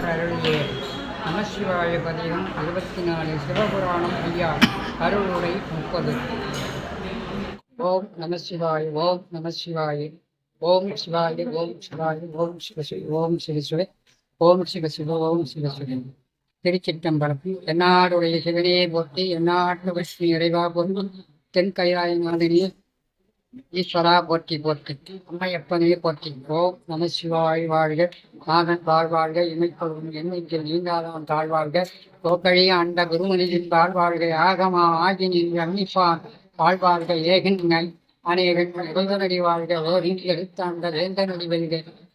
திருநாவுக்கரசர் அருளிய நமசிவாய பதிகம் இருபத்தி நாலு சிவபுராணம் ஐயா. அருளுரை முப்பது. ஓம் நமசிவாய் ஓம் நமசிவாய் ஓம் சிவாய ஓம் சிவாய ஓம் சிவ ஓம் சிவ ஓம் சிவசிவ ஓம் சிவ சிவ. திருச்சிற்றம்பலம். எந்நாடுடைய சிவனே போற்றி எந்நாட்டு விஷ்ணு இறைவா பொருந்தும் தென் கைலாய மாதிரியே ஈஸ்வரா போற்றி போற்றி. அம்மையப்பனே போற்றி. ஓம் நம சிவாய் வாழ்க. நாதன் தாழ்வாழ்க இமைப்பொழுதும் எண்ணிக்கை நீங்காதவன் தாழ்வாழ்க கோக்கழி அண்ட குருமனியின் தாழ்வாழ்க ஆகமா ஆகி நின்று அன்னிப்பான் தாழ்வாழ்க ஏகன்கள் அநேகன் எழுதனடி வாழ்க. ஓரின் எழுத்தாண்ட வேந்தனடி வெல்க.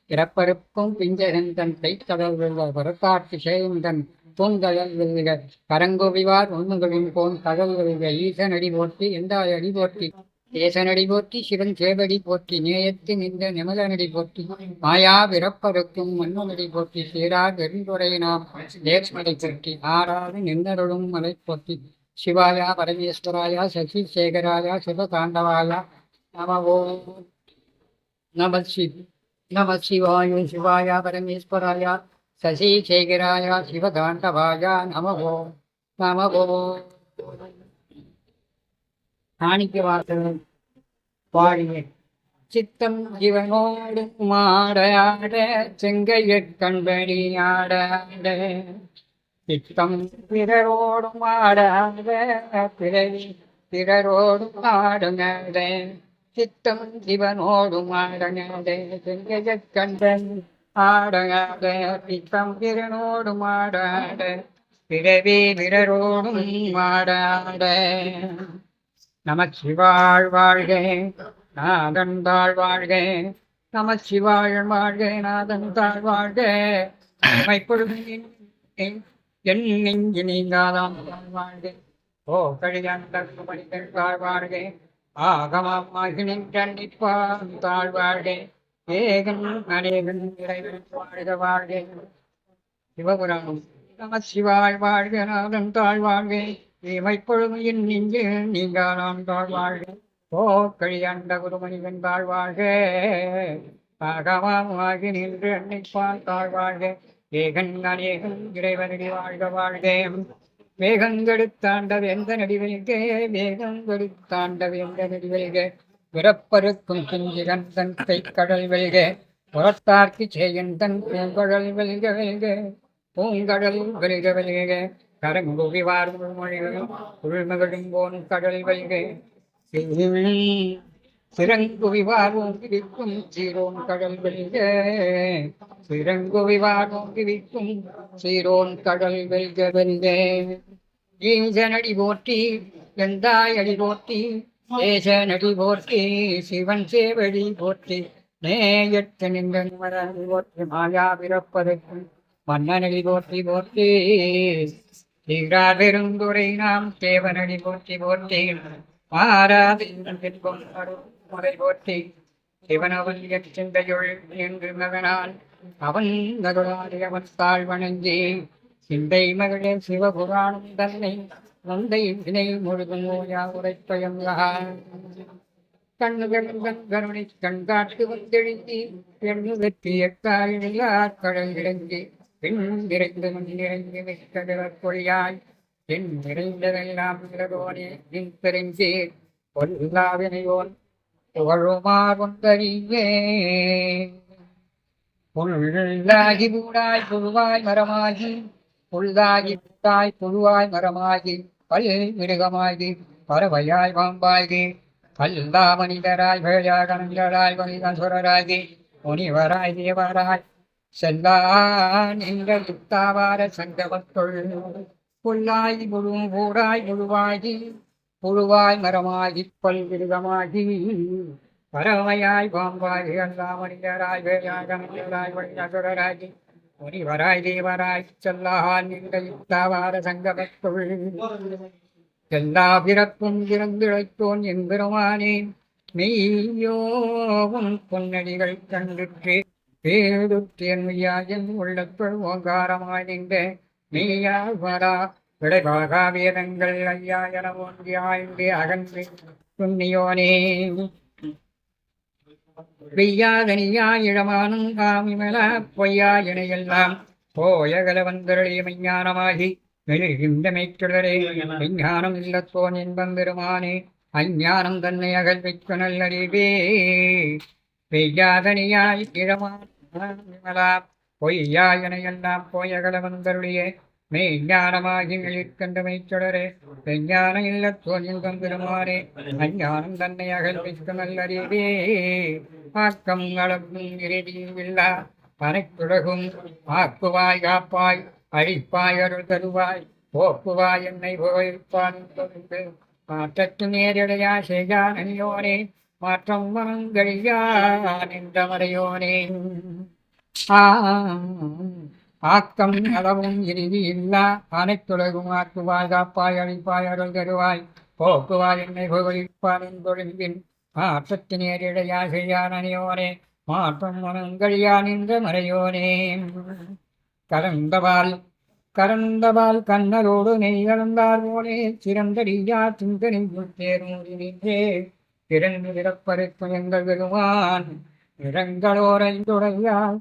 பிறப்பருப்பும் பிஞ்சகன் தன் கைக்கடல் வெல்க. வரக்காட்டு சேந்தன் பூங்கடல் வெல்க. கரங்கோவிவார் உண்மைகளின் போன் தகவல் வெல்க. ஈசனடி போற்றி எந்த அடி போற்றி. தேசனடி போற்றி சிவன் சேவடி போற்றி நேயத்து நின்ற நிமலனடி போற்றி மாயா பிறப்பருக்கும் மன்னனடி போற்றி சீரா பெருந்துரை நாம் தேசமலை போற்றி ஆறாது நின்னருளும் மலை போற்றி சிவாயா பரமேஸ்வராயா சசி சேகராயா சிவதாண்டவாயா நம ஓம் நம சிவ் நம சிவாய சிவாயா பரமேஸ்வராயா சசி சேகராயா சிவதாண்டவாயா நம ஓம் நம ஓம். காணிக்க வாசகன் பாடிய சித்தம் இவனோடு மாடாட செங்கைய கண்படி ஆடாட சித்தம் பிறரோடு மாடாத பிறவி பிறரோடு ஆடுங்காட சித்தம் இவனோடு மாடங்காட செங்கைய கண்பன் ஆடங்காட சித்தம் பிறனோடு மாடாட பிறவி பிறரோடும் மாடாட நம வாழ்க நாதன் தாழ் வாழ்க நம வாழ்க நாதன் தாழ் வாழ்க. என் நெஞ்சு நீங்காதாம் தாழ் வாழ்க. ஓ கழியாண்ட மனிதன் தாழ் வாழ்க. ஆகமாகி நின்றான் தாழ் வாழ்க. ஏகன் அநேகன் இறைவன் வாழ்க வாழ்க. சிவபுராணம். நம சிவாய் வாழ்க நாதன் தாழ் வாழ்க. இமைப்பொழுமையின் என் நெஞ்சு நீங்காலாம் தாழ்வாழ்க. ஓ கழியாண்ட குருமணிவன் தாழ்வாழ்க. ஆகமாகி நின்று அன்னைப்பால் தாழ்வாழ்க. ஏகன் அநேகன் இறைவனடி வாழ்க வாழ்க. வேகங்கெடுத்தாண்ட எந்த நடிவெளிகே வேகங்கெடுத்தாண்ட எந்த நடிவெல்க பிறப்பருக்கும் குஞ்சிகன் தன் கடல் வெல்க? புறத்தார்க்கு செய்யன் தன் பூங்கடல் வெல்க வெல்க? பூங்கடல் வெல்க வெல்க? கரங்குவிவார் மொழிகளும் உள்மகளும் போன் கடல் வைகை சிறங்குவி சிறங்குவிவார் ஓங்கிவிக்கும் சீரோன் கடல் வெல்க சிறங்குவி சிறங்குவிவார் ஓங்கிவிக்கும் சீரோன் கடல் வெல்க வெல்கே ஈஞ்சனடி போற்றி எந்தாய் அடி போற்றி தேசனடி போற்றி சிவன் சேவடி போற்றி நேயத்து நின்ற போற்றி மாயா பிறப்பதற்கும் மன்னனடி போற்றி போற்றி தீரா பெருந்துரை நாம் தேவனடி போற்றி போற்றி. மாறாது முறை போற்றி. சிவனவன் சிந்தையுள் என்று மகனான். அவன் நகராடி அவன் தாழ் வணங்கி. சிந்தை மகளே சிவபுராணம் தன்னை நந்தை வினை முழுதும் ஓயா உரைப்பயங்கா கண்ணுகள் கண்கருணை கண்காட்டு வந்தெழுந்தி பெண்ணு வெற்றி எட்டாயிரங்கார் கடல் இறங்கி. பின் நிறைந்து மண் நிறைந்து வைக்கடவர் கொழியாய் பின் நிறைந்ததெல்லாம் இரவோனே நின் பெருஞ்சீர். பொல்லாவினையோன் புகழுமார் ஒன்றறிவே புல்லாகி பூடாய் புழுவாய் மரமாகி புல்லாகி பூட்டாய் புழுவாய் மரமாகி பல் மிருகமாகி பறவையாய் பாம்பாகி பல்லா மனிதராய் வேழாய் மனிதசுரராகி முனிவராய் தேவராய் செல்லான் நின்ற யுக்தாவார சங்கமத்துள் புல்லாய் முழும் ஊராய் முழுவாகி புழுவாய் மரமாகி பல்விருதமாகி பறவையாய் பாம்பாய் அல்லாமணியராய் மனிதராய் வேளாய் முனிவராய் தேவராய் செல்லான் நின்ற யுத்தாவார சங்கமத்துள் எல்லா பிறப்பும் என் பெருமானேன் மெய்யோவும் பொன்னடிகள் கண்டுற்று பேருத்தேன்மையாயின் உள்ளத்துள் ஓங்காரமாய் நின்ற நீயா வரா விடைபாகா வீரங்கள் ஐயா என ஒன்றி ஆய்ந்து அகன்று. புண்ணியோனே வெய்யாதனியா இழமானும் காமிமல பொய்யா இணையெல்லாம் போயகல வந்தருளிய மெஞ்ஞானமாகி மெழுகின்ற மெய்ச்சுடரே. விஞ்ஞானம் இல்லத்தோன் இன்பம் பெருமானே அஞ்ஞானம் தன்னை அகழ்விக்கு நல்லறிவே. பெய்யாதனியாய் இளமானா பொய்யா இணையெல்லாம் போயகல வந்தருளிய மெய்ஞானமாகி மெழுகின்ற மெய்ச்சுடரே விஞ்ஞான இல்லத்தோன் என்பம் பெருமானே அஞ்ஞானம் தன்னை அகழ்விக்கு நல்லறிவே ஆக்கம் அளவும் இறுதியும் இல்லா பனைக்குலகும் ஆக்குவாய் காப்பாய் அழிப்பாய் அருள் தருவாய் போக்குவாய் என்னை புகழ்ப்பான் தொழுந்து மாற்றத்து நேரடையா செய்யான் அணியோனே மாற்றம் மனங்கழியா நின்ற மறையோனே ஆக்கம் அளவும் இறுதி இல்லா அனைத்துலகும் ஆக்குவாய் காப்பாய் அழிப்பாய் அருள் தருவாய் போக்குவாய் என்னை புகழிப்பான் தொழும்பின் மாற்றத்து நேரிடையா செய்யான் அணியோனே மாற்றம் மனங்கழியா நின்ற மறையோனே கலந்தவாள் கலந்தவால் கண்ணரோடு நெய் கலந்தார் போலே சிறந்தடியா சிந்தனை தேர்மூடி நின்றே திறந்து விடப்பருக்கும் எங்கள் பெருமான் இரங்களோரைந்துடையால்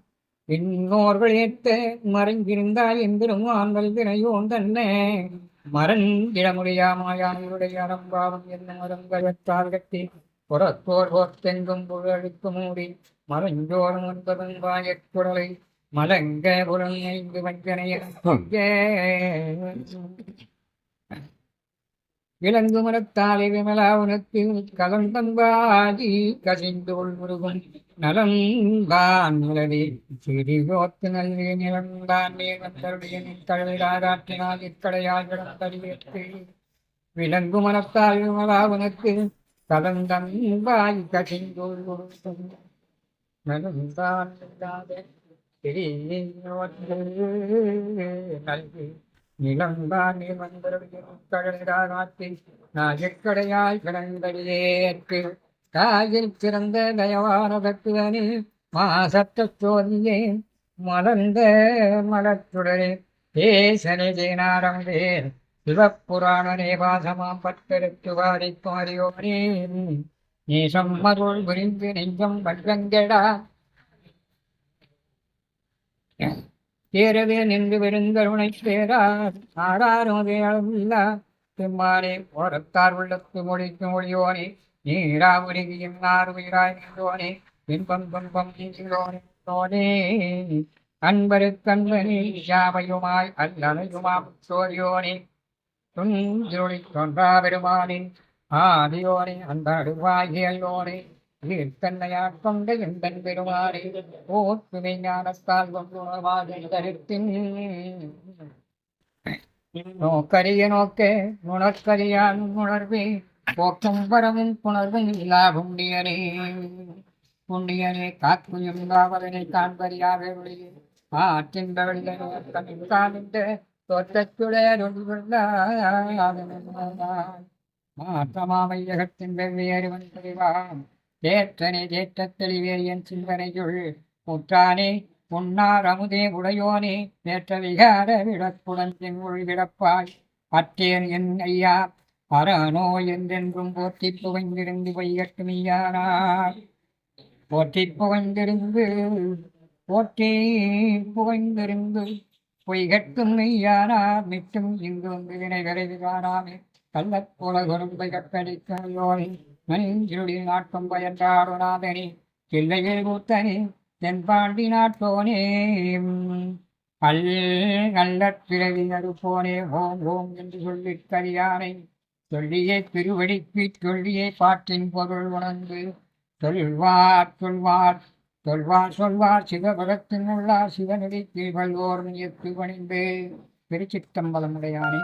இன்னோர்கள் ஏத்த மறைந்திருந்தால் எம்பெருமான் வல்வினையோன் தன்னே. மறந்திட முடியாமாயானுடைய அறம்பாவம் என்ன மரங்கத்தால் கட்டி புறத்தோர் போர்த்தெங்கும் புகழுக்கு மூடி மறைஞ்சோறும் ஒன்பதும் வாயக்குடலை மலங்க புலங்கைந்து வஞ்சனையே விலங்கு மனத்தாலே விமலா உனக்கு கலந்தம்பாதி கசிந்து முருகன் நலந்தான் நிலவே சிறியோத்து நல்லே நிலந்தான் நேர்ந்தருடைய கடலிலாராற்றினால் இக்கடையால் கிடந்தடியேற்று விலங்கு மனத்தால் விமலா உனக்கு கலந்தம்பாய் கசிந்து முருகன். நலந்தான் இல்லாத நல்கி நிலம்தான் நீ நாயக்கடையாய் கிடந்தடியேற்கு தாயில் சிறந்த தயவான தத்துவனே மாசத்த சோதியே மலர்ந்த மலத்துடரே ஏசனே ஜெயநாரம்பே சிவப்புராணனே பாசமாம் பட்டெடுத்து வாரிக்கும் அறியோனே நீசம் மருள் புரிந்து நெஞ்சம் வல்லங்கடா. தேரவே நின்று விருந்தருணை சேரார் ஆடாரோதே அளவில்லா. பெம்மானே ஓரத்தார் உள்ளத்து மொழிக்கு மொழியோனே நீரா உருகியும் நார் உயிராய் நின்றோனே இன்பம் துன்பம் நீங்கிறோனே அன்பருக்கன்பனே யாவையுமாய் அல்லனையுமாம் சோரியோனே. துஞ்சுருளி தொன்றா பெருமானின் ஆதியோனே அந்த அடுவாகியல்லோனே தன்னையாட் கொண்ட எந்தன் பெருமானே ஓத்துமை ஞானத்தால் கொண்டுணவாதின் கருத்தின் நோக்கரிய நோக்கே நுணர்கரியான் உணர்வே போக்கும் வரவும் புணர்வும் இல்லா புண்ணியனே புண்ணியனே காக்குயும் காவலனை காண்பறியாவே ஒளியே ஆற்றின் காணிந்த தோற்றத்துடைய மாற்றமாமையகத்தின் வெவ்வேறு வன்பறிவாம் தேற்றனே தேற்றத் தெளிவே என் சிந்தனையுள் முற்றானே பொன்னார் அமுதே உடையோனே தேற்ற விகார விடப்புடன் உள் விடப்பாய் அற்றேன் என் ஐயா அரணோ என்றென்றும் போற்றி புகைந்திருந்து வைகட்டுமையானார் போற்றி புகைந்திருந்து போற்றி புகைந்திருந்து பொய்கட்டும் மெய்யானார் மிட்டும் இங்கு வந்து வினை விரைவு காணாமே. கள்ளப்போல குறும்பை கற்பழிக்கையோனே நஞ்சுடி நாட்டும் பயன்றாருணாதனி கிள்ளையில் கூத்தனே தென்பாண்டி நாட்டோனே அல் நல்லற் பிறவி அறுப்போனே ஓம் ஓம் என்று சொல்லிக் கரியானை சொல்லியே திருவடிக்கு சொல்லியே பாட்டின் பொருள் உணர்ந்து சொல்வார் சொல்வார் சொல்வார் சொல்வார் சிவபகத்தின் உள்ளார் சிவனடி திருவள்வோர் எத்து பணிந்து. திருச்சித்தம்பலமுடையானே